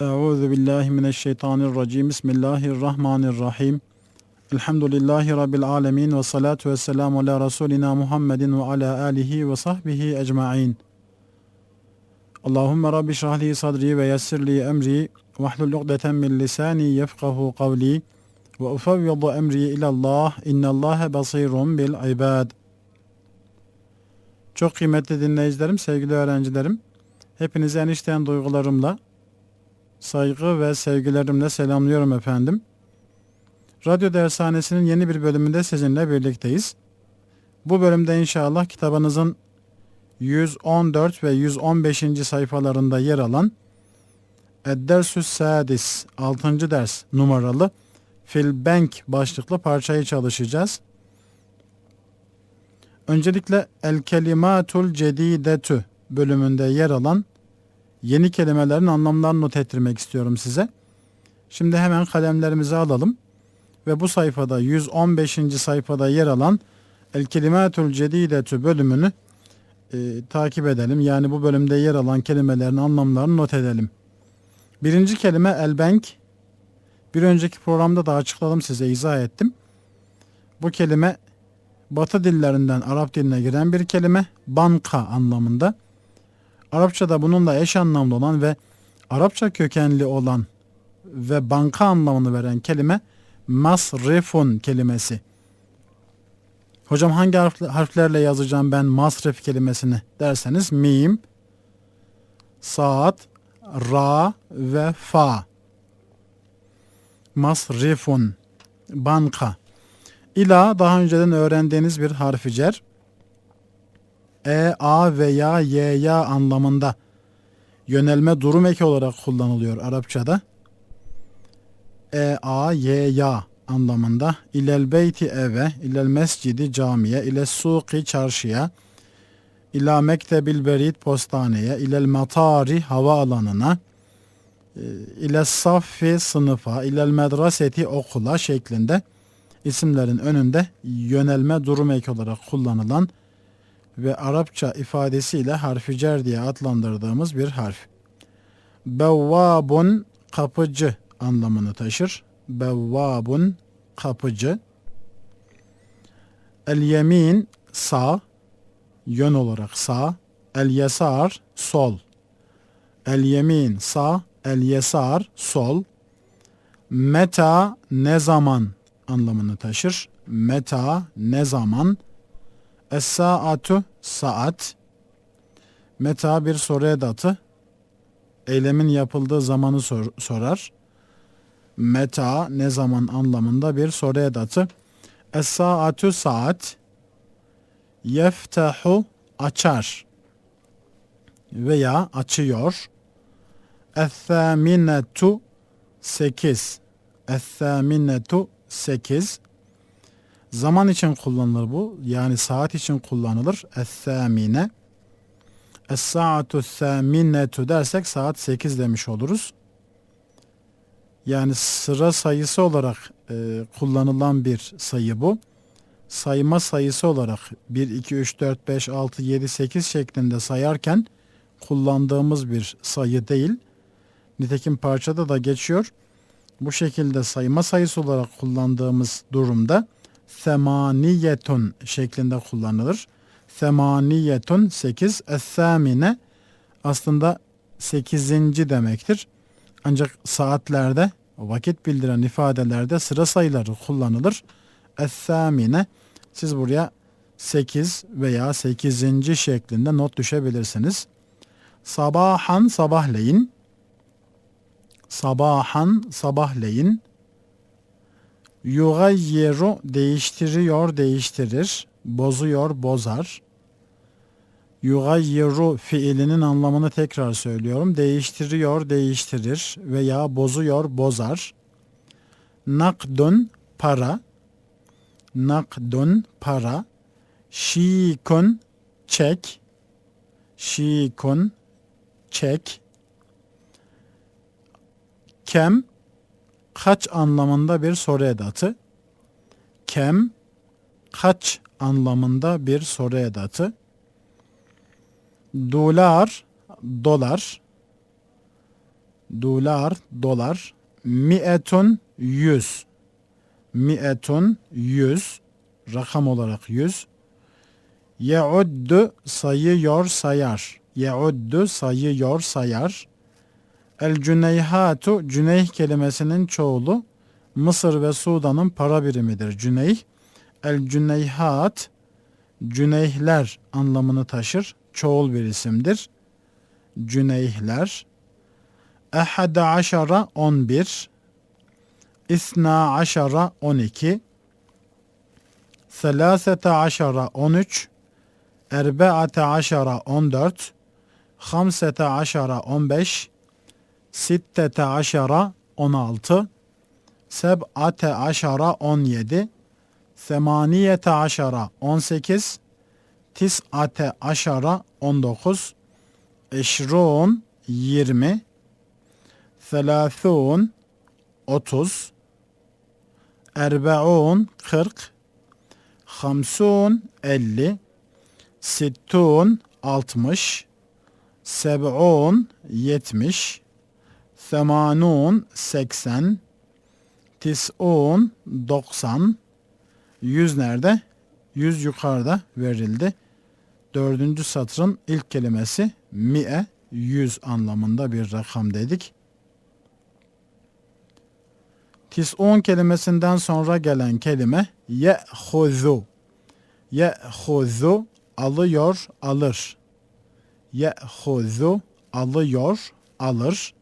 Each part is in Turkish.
Euzu billahi mineşşeytanirracim. Bismillahirrahmanirrahim. Elhamdülillahi rabbil alamin ve salatu vesselamu ala rasulina Muhammedin ve ala alihi ve sahbihi ecmaîn. Allahumme rabbi şrah li sadri ve yessir li emri ve hlul ukdeten min lisani yefkahu kavli ve ufevvidu emri ilallah innallâhe basirun bil ibad. Çok kıymetli dinleyicilerim, sevgili öğrencilerim, hepinizi en içten duygularımla, saygı ve sevgilerimle selamlıyorum efendim. Radyo Dershanesi'nin yeni bir bölümünde sizinle birlikteyiz. Bu bölümde inşallah kitabınızın 114 ve 115. sayfalarında yer alan Eddersüs Sadis 6. ders numaralı Fil Bank başlıklı parçayı çalışacağız. Öncelikle El Kelimatul Cedidetü bölümünde yer alan yeni kelimelerin anlamlarını not ettirmek istiyorum size. Şimdi hemen kalemlerimizi alalım ve bu sayfada 115. sayfada yer alan El Kelimatul Cedidetü bölümünü e, takip edelim. Yani bu bölümde yer alan kelimelerin anlamlarını not edelim. Birinci kelime El Bank. Bir önceki programda da açıkladım size izah ettim. Bu kelime Batı dillerinden Arap diline giren bir kelime banka anlamında. Arapçada bununla eş anlamlı olan ve Arapça kökenli olan ve banka anlamını veren kelime masrifun kelimesi. Hocam hangi harflerle yazacağım ben masrif kelimesini derseniz mim, saat, ra ve fa. Masrifun, banka. İla daha önceden öğrendiğiniz bir harfi cer. E, A veya Y, ya anlamında yönelme durum eki olarak kullanılıyor Arapçada. E, A, Y, ya anlamında. İlel beyti eve, ilel mescidi camiye, ile suki çarşıya, ila mektebil berit postaneye, ilel matari hava alanına, e, ile saffi sınıfa, ilel medraseti okula şeklinde isimlerin önünde yönelme durum eki olarak kullanılan ve Arapça ifadesiyle harfi cer diye adlandırdığımız bir harf. Bevvabun kapıcı anlamını taşır. Bevvabun kapıcı. El yemin sağ, yön olarak sağ. El yesar sol. El yemin sağ, el yesar sol. Meta ne zaman anlamını taşır. Meta ne zaman? Es-saatu saat. Meta bir soru edatı. Eylemin yapıldığı zamanı sor, sorar. Meta ne zaman anlamında bir soru edatı. Es-saatu saat. Yeftehu açar veya açıyor. Es-thaminetu sekiz. Es-thaminetu 8. Zaman için kullanılır bu. Yani saat için kullanılır. Es-samine. Es-saatu saminetu dersek saat 8 demiş oluruz. Yani sıra sayısı olarak e, kullanılan bir sayı bu. Sayma sayısı olarak 1, 2, 3, 4, 5, 6, 7, 8 şeklinde sayarken kullandığımız bir sayı değil. Nitekim parçada da geçiyor bu şekilde sayma sayısı olarak kullandığımız durumda semaniyetun şeklinde kullanılır. Semaniyetun 8, es-samine aslında 8. demektir. Ancak saatlerde vakit bildiren ifadelerde sıra sayıları kullanılır. Es-samine siz buraya 8 veya 8. şeklinde not düşebilirsiniz. Sabahan sabahleyin sabahan sabahleyin yugayyiru değiştiriyor değiştirir bozuyor bozar. Yugayyiru fiilinin anlamını tekrar söylüyorum. Değiştiriyor değiştirir veya bozuyor bozar. Nakdun para. Nakdun para. Şikun çek. Şikun çek. Kem kaç anlamında bir soru edatı. Kem kaç anlamında bir soru edatı. Dolar dolar dolar, dolar. Mi'etun, yüz. Mi'etun, yüz. Rakam olarak yüz. Ye'uddu, sayıyor, sayar. Ye'uddu, sayıyor, sayar. El cüneyhatu, cüneyh kelimesinin çoğulu. Mısır ve Sudan'ın para birimidir cüneyh. El cüneyhat, cüneyhler anlamını taşır. Çoğul bir isimdir. Cüneyhler. Ehade aşara 11. İsna aşara 12. Selasete aşara 13. Erbeate aşara 14. Hamsete aşara 15. Sittete aşara 16. Seb'ate aşara 17. Semaniyete aşara 18. Tis'ate aşara 19. Eşrun 20. Selâthûn 30. Erbe'un 40. Hamsun 50. Sittun 60. Seb'un 70. Semanun 80. Tis'un 90. Yüz nerede? Yüz yukarıda verildi. Dördüncü satırın ilk kelimesi mi'e, yüz anlamında bir rakam dedik. Tis'un kelimesinden sonra gelen kelime ye'huzu. Ye'huzu alıyor, alır. Ye'huzu alıyor, alır.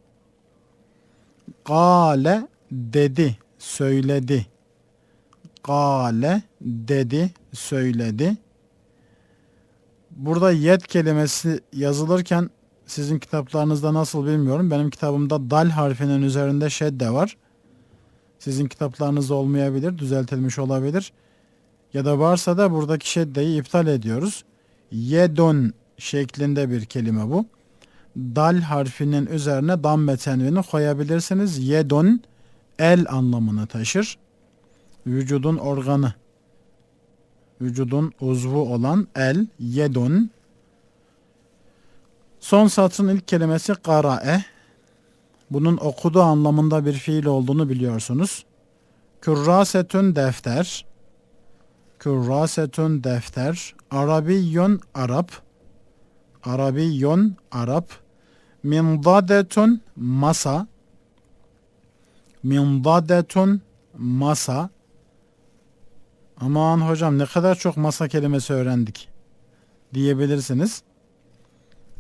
Kale dedi, söyledi. Kale dedi, söyledi. Burada yet kelimesi yazılırken sizin kitaplarınızda nasıl bilmiyorum. Benim kitabımda dal harfinin üzerinde şedde var. Sizin kitaplarınızda olmayabilir, düzeltilmiş olabilir. Ya da varsa da buradaki şeddeyi iptal ediyoruz. Yedon şeklinde bir kelime bu. Dal harfinin üzerine damme tenvini koyabilirsiniz. Yedon el anlamını taşır. Vücudun organı. Vücudun uzvu olan el, yedun. Son satırın ilk kelimesi karae. Bunun okudu anlamında bir fiil olduğunu biliyorsunuz. Kürrasetün defter. Kürrasetün defter. Arabiyyun Arap. Arabiyyun Arap. Mindadetun masa. Mindadetun masa. Aman hocam ne kadar çok masa kelimesi öğrendik diyebilirsiniz.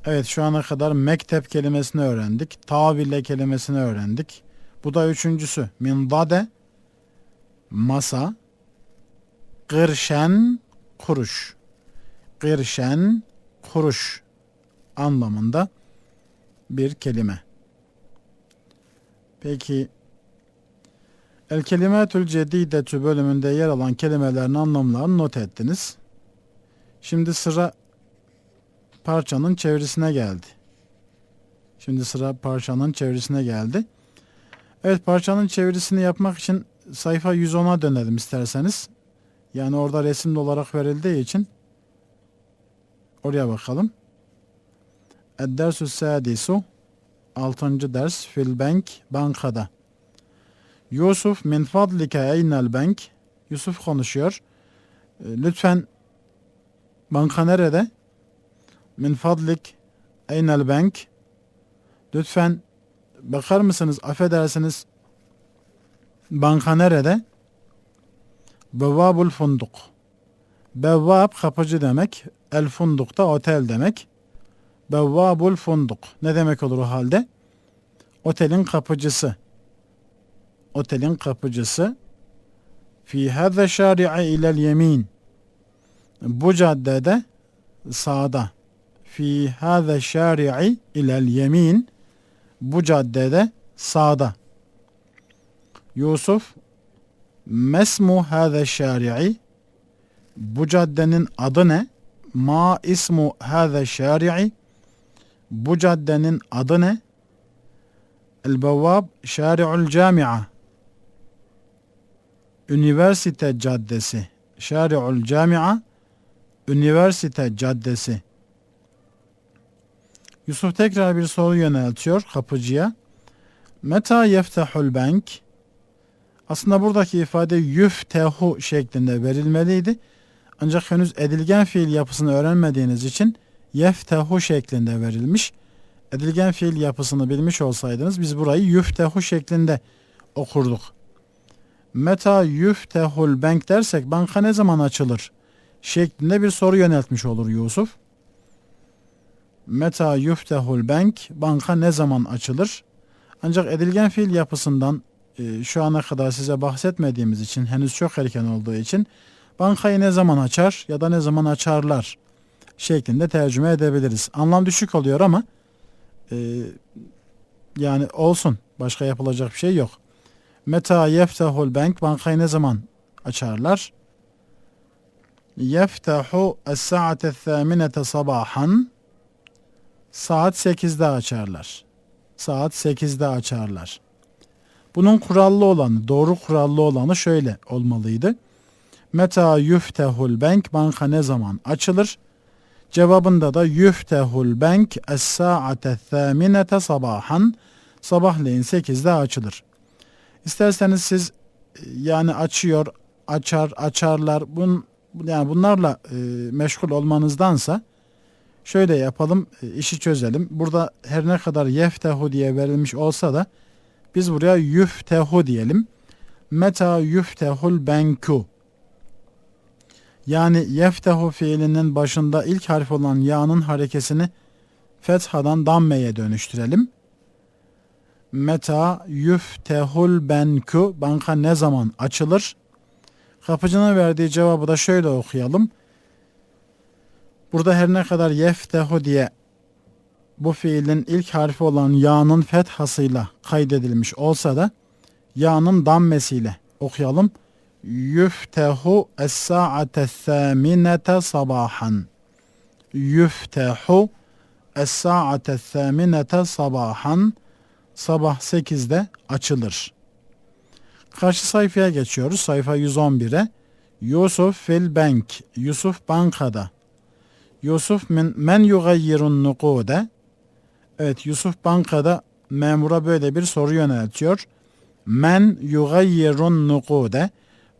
Evet şu ana kadar mektep kelimesini öğrendik. Tavile kelimesini öğrendik. Bu da üçüncüsü. Mindade masa kırşen kuruş. Kırşen kuruş anlamında bir kelime. Peki El kelimetül cedidetü bölümünde yer alan kelimelerin anlamlarını not ettiniz. Şimdi sıra parçanın çevresine geldi. Şimdi sıra parçanın çevresine geldi. Evet parçanın çevirisini yapmak için sayfa 110'a dönelim isterseniz. Yani orada resimli olarak verildiği için oraya bakalım. Ed-dersü sadisu 6. ders fil bank bankada. Yusuf min fadlike eynel bank. Yusuf konuşuyor. Lütfen banka nerede? Min fadlik eynel bank. Lütfen bakar mısınız? Affedersiniz. Banka nerede? Bevabul funduk. Bevvab kapıcı demek. El funduk da otel demek. Bevvabul funduk. Ne demek olur o halde? Otelin kapıcısı. Otelin kapıcısı. Fi hâze şâri'i ilel yemin. Bu caddede sağda. Fi hâze şâri'i ilel yemin. Bu caddede sağda. Yusuf Mesmu hâze şâri'i Bu caddenin adı ne? Ma ismu hâze şâri'i Bu caddenin adı ne? El Bevvab Şari'ul Cami'a Üniversite Caddesi Şari'ul Cami'a Üniversite Caddesi Yusuf tekrar bir soru yöneltiyor kapıcıya. Meta yeftehul bank aslında buradaki ifade yüftehu şeklinde verilmeliydi. Ancak henüz edilgen fiil yapısını öğrenmediğiniz için yeftehu şeklinde verilmiş. Edilgen fiil yapısını bilmiş olsaydınız biz burayı yüftehu şeklinde okurduk. Meta yüftehul bank dersek banka ne zaman açılır? şeklinde bir soru yöneltmiş olur Yusuf. Meta yuftehul bank banka ne zaman açılır? Ancak edilgen fiil yapısından e, şu ana kadar size bahsetmediğimiz için henüz çok erken olduğu için bankayı ne zaman açar ya da ne zaman açarlar şeklinde tercüme edebiliriz. Anlam düşük oluyor ama e, yani olsun. Başka yapılacak bir şey yok. Meta yeftehul bank bankayı ne zaman açarlar? Yeftahu es-sa'ate thâminete sabahan saat 8'de açarlar. Saat 8'de açarlar. Bunun kurallı olanı, doğru kurallı olanı şöyle olmalıydı. Meta yuftehul bank banka ne zaman açılır? Cevabında da yuftehul bank es-sa'ate thâminete sabahan sabahleyin 8'de açılır. İsterseniz siz yani açıyor, açar, açarlar. Bun, yani bunlarla e, meşgul olmanızdansa şöyle yapalım, e, işi çözelim. Burada her ne kadar yeftehu diye verilmiş olsa da biz buraya yüftehu diyelim. Meta yüftehul benku. Yani yeftehu fiilinin başında ilk harf olan ya'nın harekesini fethadan dammeye dönüştürelim. Meta yüftehul benku. Banka ne zaman açılır? Kapıcının verdiği cevabı da şöyle okuyalım. Burada her ne kadar yeftehu diye bu fiilin ilk harfi olan ya'nın fethasıyla kaydedilmiş olsa da ya'nın dammesiyle okuyalım. Yüftehu es-sa'ate thâminete sabahan. Yüftehu es-sa'ate thâminete sabahan. Sabah 8'de açılır. Karşı sayfaya geçiyoruz. Sayfa 111'e. Yusuf fil bank. Yusuf bankada. Yusuf men, men yugayyirun nukude. Evet Yusuf bankada memura böyle bir soru yöneltiyor. Men yugayyirun nukude.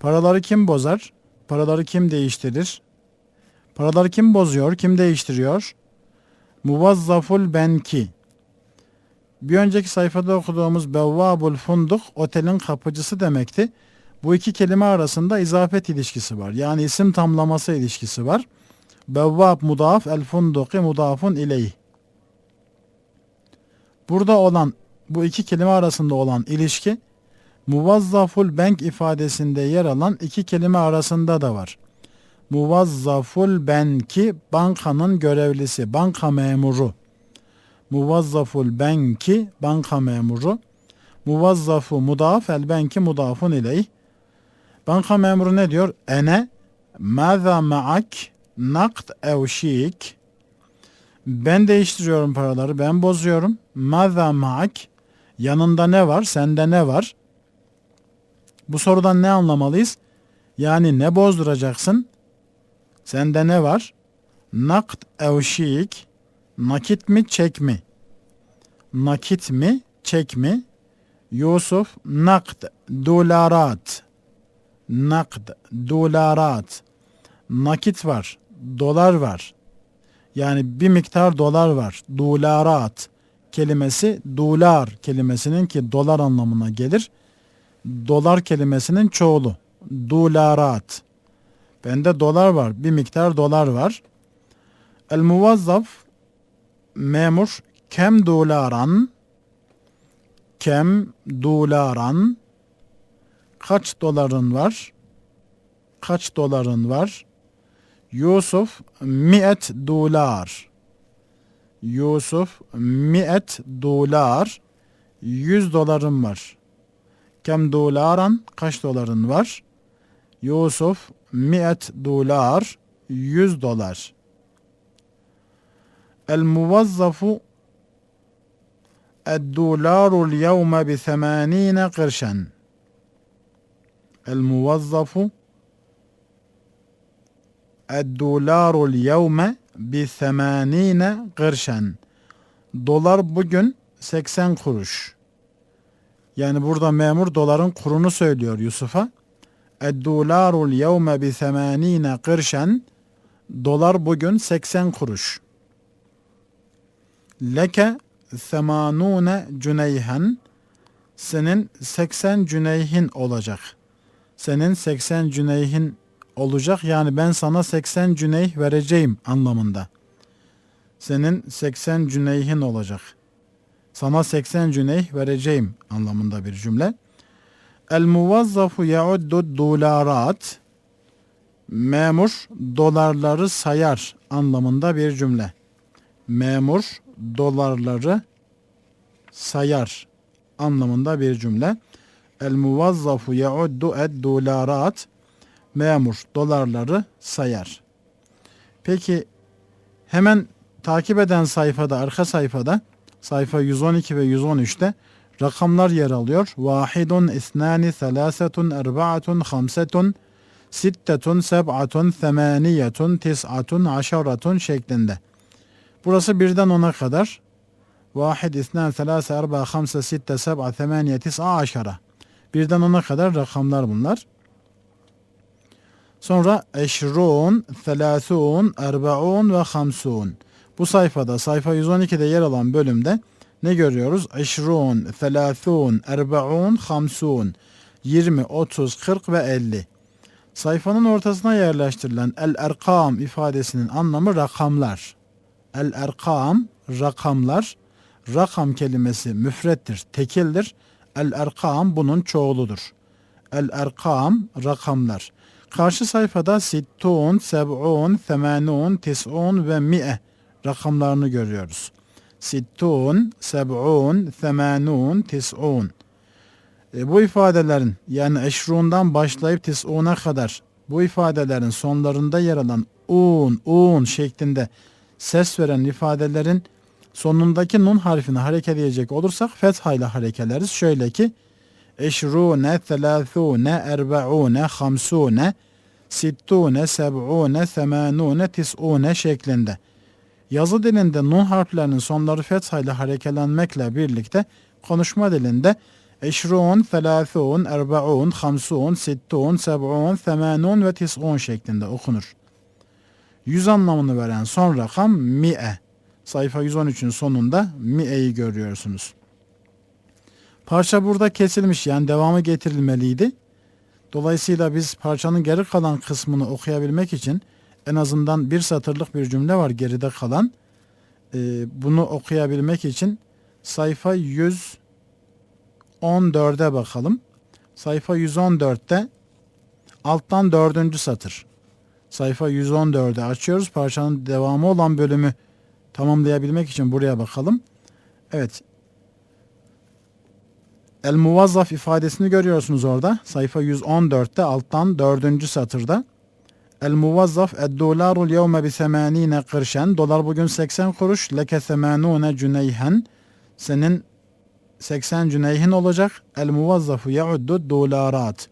Paraları kim bozar? Paraları kim değiştirir? Paraları kim bozuyor? Kim değiştiriyor? Muvazzaful benki. Bir önceki sayfada okuduğumuz Bevvabul Funduk otelin kapıcısı demekti. Bu iki kelime arasında izafet ilişkisi var. Yani isim tamlaması ilişkisi var. Bevvab mudaf el funduki mudafun ileyh. Burada olan bu iki kelime arasında olan ilişki muvazzaful bank ifadesinde yer alan iki kelime arasında da var. Muvazzaful benki bankanın görevlisi, banka memuru. Muvazzaful benki banka memuru. Muvazzafu mudaf el benki mudafun ileyh. Banka memuru ne diyor? Ene maza ma'ak nakt ev şik ben değiştiriyorum paraları ben bozuyorum. Maza ma'ak yanında ne var? Sende ne var bu sorudan ne anlamalıyız yani ne bozduracaksın sende ne var nakt ev şik Nakit mi çek mi? Nakit mi çek mi? Yusuf nakd dolarat. Nakd dolarat. Nakit var. Dolar var. Yani bir miktar dolar var. Dolarat kelimesi dolar kelimesinin ki dolar anlamına gelir. Dolar kelimesinin çoğulu. Dolarat. Bende dolar var. Bir miktar dolar var. El muvazzaf memur kem dolaran kem dolaran kaç doların var? Kaç doların var? Yusuf mi'et dolar. Yusuf mi'et dolar. Yüz dolarım var. Kem dolaran kaç doların var? Yusuf mi'et dolar. Yüz dolar. الموظف الدولار اليوم بثمانين قرشا الموظف الدولار اليوم بثمانين قرشا Dolar bugün 80 kuruş. yani burada memur doların kurunu söylüyor Yusuf'a. Ed-dolarul yevme bi 80 kırşen. Dolar bugün 80 kuruş. Leke 80 cüneyhen. Senin 80 cüneyhin olacak. Senin 80 cüneyhin olacak. Yani ben sana 80 cüneyh vereceğim anlamında. Senin 80 cüneyhin olacak. Sana 80 cüneyh vereceğim anlamında bir cümle. El muvazzafu yauddu dolarat. Memur dolarları sayar anlamında bir cümle. Memur dolarları sayar anlamında bir cümle. El muvazzafu yauddu ed dolarat. Memur dolarları sayar. Peki hemen takip eden sayfada, arka sayfada sayfa 112 ve 113'te rakamlar yer alıyor. Vahidun, isnani, selasetun, erbaatun, hamsetun, sittetun, seb'atun, themaniyetun, tis'atun, aşaratun şeklinde. Burası birden ona kadar. Vahid, isnan, selase, erba, hamse, sitte, seb'a, themaniye, tis'a, aşara. Birden ona kadar rakamlar bunlar. Sonra eşrun, thelâthûn, erbaun ve hamsun. Bu sayfada sayfa 112'de yer alan bölümde ne görüyoruz? Eşrun, thelâthûn, erbaun, hamsun. 20, 30, 40 ve 50. Sayfanın ortasına yerleştirilen el-erkam ifadesinin anlamı rakamlar. El-erkam, rakamlar. Rakam kelimesi müfrettir, tekildir. El-erkam bunun çoğuludur. El-erkam, rakamlar. Karşı sayfada sittun, seb'un, themanun, tis'un ve mi'e rakamlarını görüyoruz. Sittun, seb'un, themanun, tis'un. E, bu ifadelerin yani eşruğundan başlayıp tis'una kadar bu ifadelerin sonlarında yer alan un, un şeklinde ses veren ifadelerin sonundaki nun harfini hareket edecek olursak fethayla harekeleriz. Şöyle ki eşrune, thelâthûne, erbe'ûne, hamsûne, sittûne, seb'ûne, themanûne, tis'ûne şeklinde. Yazı dilinde nun harflerinin sonları fethayla harekelenmekle birlikte konuşma dilinde eşrûn, thelâthûn, erbe'ûn, hamsûn, sittûn, seb'ûn, themanûn ve tis'ûn şeklinde okunur. Yüz anlamını veren son rakam mi'e. Sayfa 113'ün sonunda mi'eyi görüyorsunuz. Parça burada kesilmiş yani devamı getirilmeliydi. Dolayısıyla biz parçanın geri kalan kısmını okuyabilmek için en azından bir satırlık bir cümle var geride kalan. Ee, bunu okuyabilmek için sayfa 114'e bakalım. Sayfa 114'te alttan dördüncü satır. Sayfa 114'ü açıyoruz. Parçanın devamı olan bölümü tamamlayabilmek için buraya bakalım. Evet. El muvazzaf ifadesini görüyorsunuz orada. Sayfa 114'te alttan dördüncü satırda. El muvazzaf ed dolarul yevme bi 80 kırşen. Dolar bugün 80 kuruş. Leke 80 cüneyhen. Senin 80 cüneyhin olacak. El muvazzafu yauddu dolarat.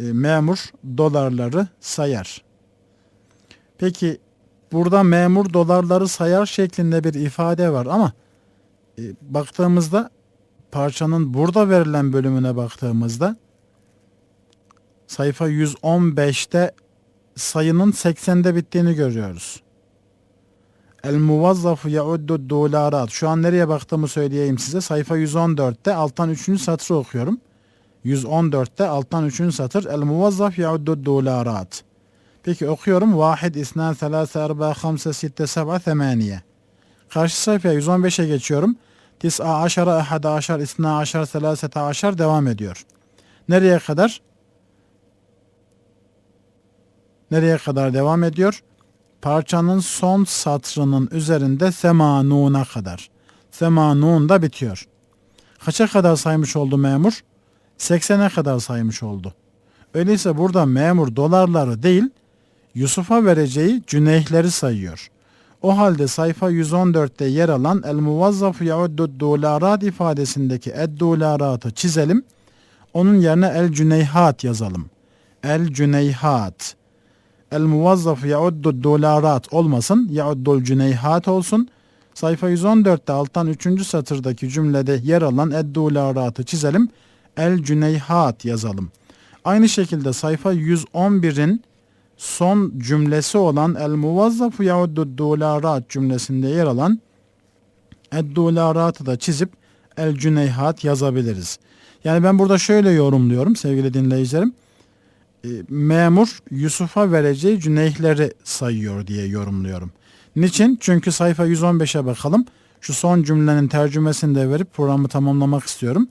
E, memur dolarları sayar. Peki burada memur dolarları sayar şeklinde bir ifade var ama e, baktığımızda parçanın burada verilen bölümüne baktığımızda sayfa 115'te sayının 80'de bittiğini görüyoruz. El muvazzafu yauddu dolarat. Şu an nereye baktığımı söyleyeyim size. Sayfa 114'te alttan 3. satırı okuyorum. 114'te alttan 3. satır. El muvazzaf yauddu dolarat. Peki okuyorum. Vahid, isnan, thelâse, erba, hamse, sitte, seb'a, themaniye. Karşı sayfaya 115'e geçiyorum. Tis'a aşara, ehada aşar, isna aşar, selasete aşar devam ediyor. Nereye kadar? Nereye kadar devam ediyor? Parçanın son satrının üzerinde semanuna kadar. Semanun da bitiyor. Kaça kadar saymış oldu memur? 80'e kadar saymış oldu. Öyleyse burada memur dolarları değil, Yusuf'a vereceği cüneyhleri sayıyor. O halde sayfa 114'te yer alan el muvazzafu yauddu dolarat ifadesindeki ed dolaratı çizelim. Onun yerine el cüneyhat yazalım. El cüneyhat. El muvazzaf yauddu dolarat olmasın. Yauddul cüneyhat olsun. Sayfa 114'te alttan 3. satırdaki cümlede yer alan eddularatı çizelim. El cüneyhat yazalım. Aynı şekilde sayfa 111'in son cümlesi olan el muvazzafu yahuddu dolarat cümlesinde yer alan eddularatı da çizip el cüneyhat yazabiliriz. Yani ben burada şöyle yorumluyorum sevgili dinleyicilerim. E, memur Yusuf'a vereceği cüneyhleri sayıyor diye yorumluyorum. Niçin? Çünkü sayfa 115'e bakalım. Şu son cümlenin tercümesini de verip programı tamamlamak istiyorum.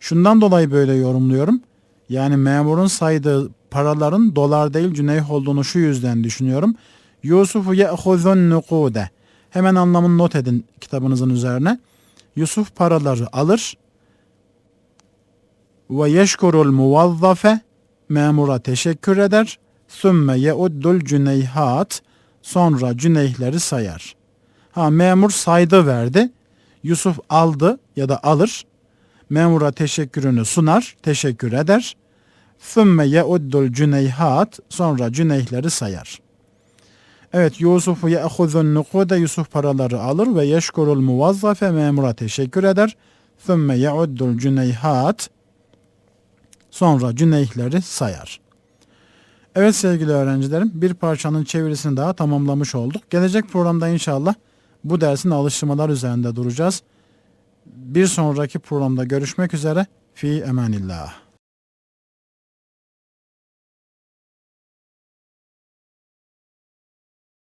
Şundan dolayı böyle yorumluyorum. Yani memurun saydığı paraların dolar değil cüneyh olduğunu şu yüzden düşünüyorum. Yusufu ye'huzun nukude. Hemen anlamını not edin kitabınızın üzerine. Yusuf paraları alır ve yeşkurul muvazzafe memura teşekkür eder. Sümme yeuddul cüneyhat sonra cüneyhleri sayar. Ha memur saydı verdi. Yusuf aldı ya da alır. Memura teşekkürünü sunar, teşekkür eder. Sümme yeuddul cüneyhat sonra cüneyhleri sayar. Evet Yusuf'u ye'huzun nukude Yusuf paraları alır ve yeşkurul muvazzafe memura teşekkür eder. Sümme yeuddul cüneyhat sonra cüneyhleri sayar. Evet sevgili öğrencilerim bir parçanın çevirisini daha tamamlamış olduk. Gelecek programda inşallah bu dersin alıştırmalar üzerinde duracağız. Bir sonraki programda görüşmek üzere. Fi emanillah.